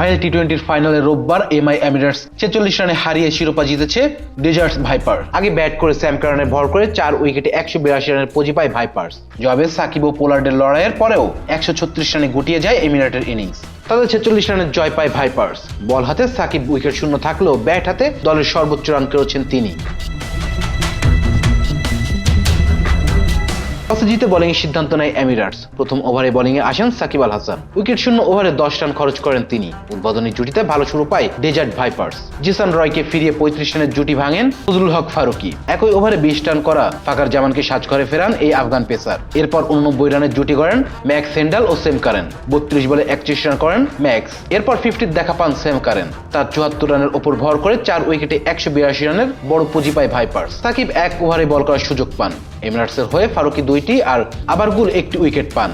IL টি টোয়েন্টির ফাইনালে রোববার এমআই এমিরেটস ছেচল্লিশ রানে হারিয়ে শিরোপা জিতেছে ডেজার্টস ভাইপার। আগে ব্যাট করে স্যাম কারণে ভর করে চার উইকেটে একশো বিরাশি রানের পুঁজি পায় ভাইপার্স। জবে সাকিব ও পোলার্ডের লড়াইয়ের পরেও একশো ছত্রিশ রানে গুটিয়ে যায় এমিরেটের ইনিংস। তাদের ছেচল্লিশ রানের জয় পায় ভাইপার্স। বল হাতে সাকিব উইকেট শূন্য থাকলেও ব্যাট হাতে দলের সর্বোচ্চ রান করেছেন তিনি। টসে জিতে বোলিং এর সিদ্ধান্ত নেয় এমিরাটস। প্রথম ওভারে বোলিং এ আসেন সাকিব আল হাসান উইকেট শূন্য ওভারে দশ রান খরচ করেন তিনি। উদ্বোধনী জুটিতে ভালো শুরু পায় ডেজার্ট ভাইপার্স। জিসান রয়কে ফিরিয়ে পঁয়ত্রিশ রানের জুটি ভাঙেন ফজলুল হক ফারুকি। একই ওভারে বিশ রান করা ফাকার জামানকে সাজ করে ফেরান এই আফগান পেসার। এরপর উননব্বই রানের জুটি করেন ম্যাক্স সেন্ডাল ও সেম কারেন। বত্রিশ বলে একত্রিশ রান করেন ম্যাক্স। এরপর ফিফটির দেখা পান সেম কারেন। তার চুয়াত্তর রানের ওপর ভর করে চার উইকেটে একশো বিরাশি রানের বড় পুঁজি পায় ভাইপার্স। সাকিব এক ওভারে বল করার সুযোগ পান। এমিরাটসের হয়ে ফারুকি দুইটি আর আবারগুল একটি উইকেট পান।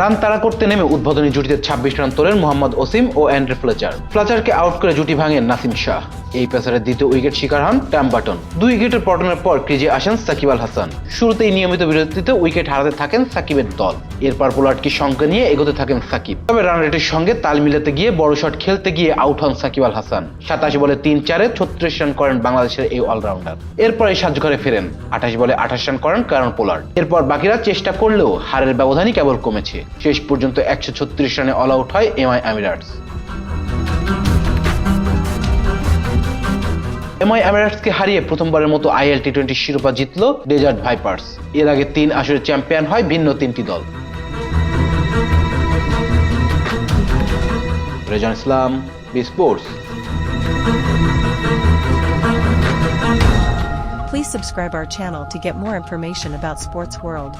রান তাড়া করতে নেমে উদ্বোধনী জুটিতে ছাব্বিশ রান তোলেন মোহাম্মদ ওসিম ও অ্যান্ড্রে ফ্লেচার। ফ্লেচারকে আউট করে জুটি ভাঙেন নাসিম শাহ। এই পেসারের দ্বিতীয় উইকেট শিকার হন ট্যাম বাটন। দুই উইকেটের পতনের পর ক্রিজে আসেন সাকিব আল হাসান। শুরুতেই নিয়মিত বিরতিতে উইকেট হারাতে থাকেন সাকিবের দল। এরপর পোলার্ডকে সঙ্গে নিয়ে এগোতে থাকেন সাকিব। তবে রান রেটের সঙ্গে তাল মিলাতে গিয়ে বড় শট খেলতে গিয়ে আউট হন সাকিব আল হাসান। সাতাশি বলে তিন চারে ছত্রিশ রান করেন বাংলাদেশের এই অলরাউন্ডার। এরপর এই সাজঘরে ফেরেন। আঠাশ বলে আঠাশ রান করেন কারণ পোলার্ড। এরপর বাকিরা চেষ্টা করলেও হারের ব্যবধানই কেবল কমেছে। শেষ পর্যন্ত একশো ছত্রিশ রানে অল আউট হয় এমআই আমিরাটস। এমআই এমিরেটসকে হারিয়ে প্রথমবারের মতো আইএল টি টোয়েন্টি শিরোপা জিতল ডেজার্ট ভাইপার্স। এর আগে তিন আসরে চ্যাম্পিয়ন হয় ভিন্ন তিনটি দল। Rezan Islam, B sports. Please subscribe our channel to get more information about Sports World.